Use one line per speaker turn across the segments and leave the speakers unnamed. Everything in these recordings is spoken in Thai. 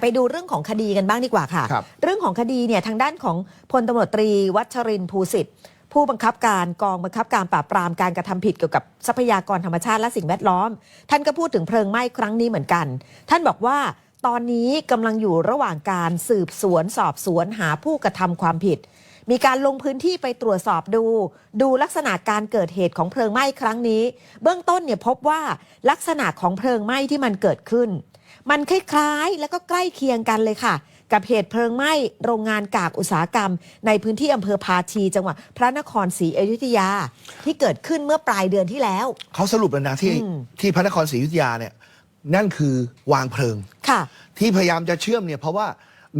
ไปดูเรื่องของคดีกันบ้างดีกว่าค่ะ
ครับ
เรื่องของคดีเนี่ยทางด้านของพลตำรวจตรีวัชรินทร์ภูสิทธิ์ ผู้บังคับการกองบังคับการปราบปรามการกระทำผิดเกี่ยวกับทรัพยากรธรรมชาติและสิ่งแวดล้อม ท่านก็พูดถึงเพลิงไหม้ครั้งนี้เหมือนกัน ท่านบอกว่าตอนนี้กำลังอยู่ระหว่างการสืบสวนสอบสวนหาผู้กระทำความผิด มีการลงพื้นที่ไปตรวจสอบดู ดูลักษณะการเกิดเหตุของเพลิงไหม้ครั้งนี้ เบื้องต้นเนี่ยพบว่าลักษณะของเพลิงไหม้ที่มันเกิดขึ้น มันคล้ายๆ แล้วก็ใกล้เคียงกันเลยค่ะ กับเหตุเพลิงไหม้โรงงานกากอุตสาหกรรม ในพื้นที่อำเภอพาชีจังหวัดพระนครศรีอยุธยาที่เกิดขึ้นเมื่อปลายเดือนที่แล้ว
เขาสรุปแล้วนะที่
อืม
ที่พระนครศรีอยุธยาเนี่ยนั่นคือวางเพลิง
ค่ะ
ที่พยายามจะเชื่อมเนี่ยเพราะว่า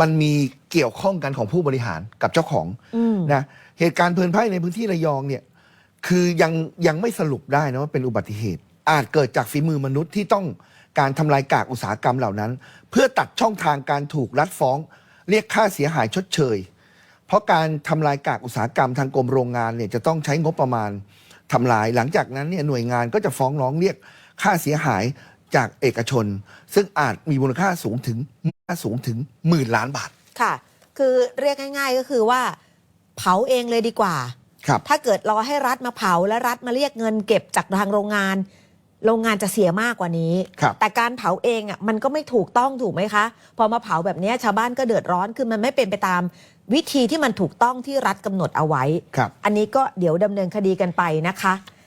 มันมีเกี่ยวข้องกันของผู้บริหารกับเจ้าของ
อืม
นะเหตุการณ์เพลิงไหม้ในพื้นที่ระยองเนี่ยคือยังยังไม่สรุปได้นะว่าเป็นอุบัติเหตุ อาจเกิดจากฝีมือมนุษย์ที่ต้องการทำลายกากอุตสาหกรรมเหล่านั้น เพื่อตัดช่องทางการถูกรัดฟ้อง เรียกค่าเสียหายชดเชย เพราะการทำลายกากอุตสาหกรรมทางกรมโรงงานเนี่ยจะต้องใช้งบประมาณทำลายหลังจากนั้นเนี่ยหน่วยงานก็จะฟ้องร้องเรียกค่าเสียหาย จากเอกชน ซึ่งอาจมีมูลค่าสูงถึงสูงถึงหมื่นล้านบาท
ค่ะ คือเรียกง่าย ๆก็คือว่า เผาเองเลยดีกว่า
ครับ
ถ้าเกิดรอให้รัฐมาเผาและรัฐมาเรียกเงินเก็บจากทางโรงงาน โรงงานจะเสียมากกว่านี้
ครับ
แต่การเผาเองอะมันก็ไม่ถูกต้องถูกไหมคะ พอมาเผาแบบเนี้ยชาวบ้านก็เดือดร้อนคือมันไม่เป็นไปตาม วิธีที่มันถูกต้องที่รัฐกำหนดเอาไว้
ครับ
อันนี้ก็เดี๋ยวดำเนินคดีกันไปนะคะ